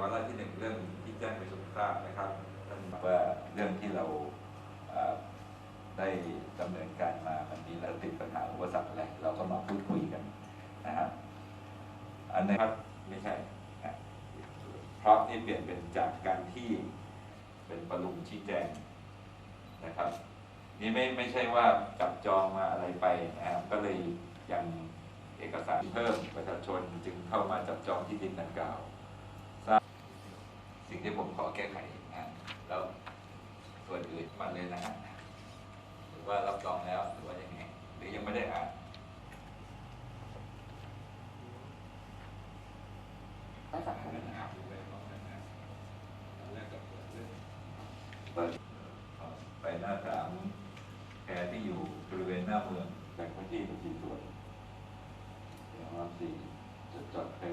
วาระที่หนึ่งเรื่องที่แจ้งไปสู่ทราบนะครับท่านว่าเรื่องที่เราได้ดำเนินการมามันมีแล้วติดปัญหาอุปสรรคอะไรเราก็มาพูดคุยกันนะครับอันนี้ครับไม่ใช่เพราะนี่เปลี่ยนเป็นจากการที่เป็นประลุมชี้แจงนะครับ นี่ไม่ไม่ใช่ว่าจับจองมาอะไรไปนะครับก็เลยยังเอกสารเพิ่มประชาชนจึงเข้ามาจับจองที่ดินดังกล่าวทราบสิ่งที่ผม ขอแก้ไขนะฮะแล้วส่วนอื่นมาเลยนะฮะหรือว่ารับรองแล้วหรือว่ายังไงหรือยังไม่ได้อ่านไม่สำคัญเปิดไปหน้าสามแพรที่อยู่บริเวณหน้าเมืองแบ่งพื้นที่เป็นสี่ส่วนเดี๋ยวรับสี่จุดจอดแพร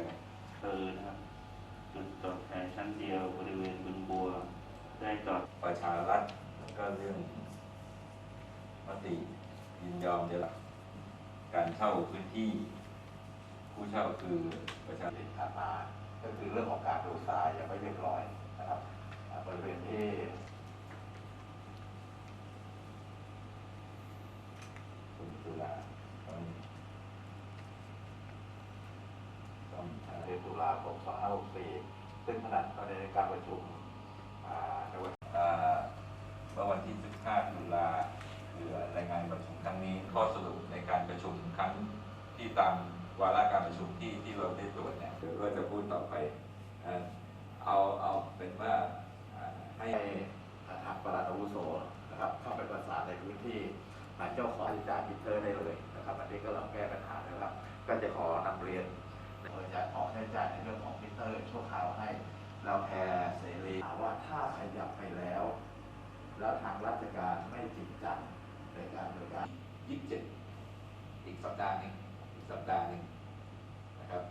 เออนะครับ จุดจอดแพชั้นเดียวบริเวณบึงบัว ได้จอดประชารัฐแล้วก็เรื่องมติยินยอมเดี๋ยวละการเช่าพื้นที่ ผู้เช่าคือประชาชนที่ผ่านมาก็คือเรื่องของการดูทรายยังไม่เรียบร้อยนะครับอ่าบริเวณที่ คุณตุลาต้องต้อง เดื อนตุลาคม 2564 ซึ่งขณะตอนในการประชุมในวันเมื่อวันที่ 15 ตุลาคือรายงานประชุมครั้งนี้ ข้อสรุปในการประชุมครั้งที่ตามวาระการประชุมที่ที่เราได้ตรวจเนี่ยเดี๋ยวก็จะพูดต่อไป เอาเอาเป็นว่าให้ทางประหลัดอาวุโสนะครับเข้าไปประสานในพื้นที่หาเจ้าของที่จ่ายมิเตอร์ได้เลยนะครับอันนี้ก็เราแก้ปัญหานะครับ ก็จะขอนำเรียน ยจะออกใช้จ่ายในเรื่องของมิเตอร์ชั่วคราวให้ เราแพรเสรีถามว่าถ้าขยับไปแล้ว แล้วทางราชการไม่จริงจังในการบริการ 27 อีกสัปดาห์หนึ่งอีกสัปดาห์หนึ่งนะครับ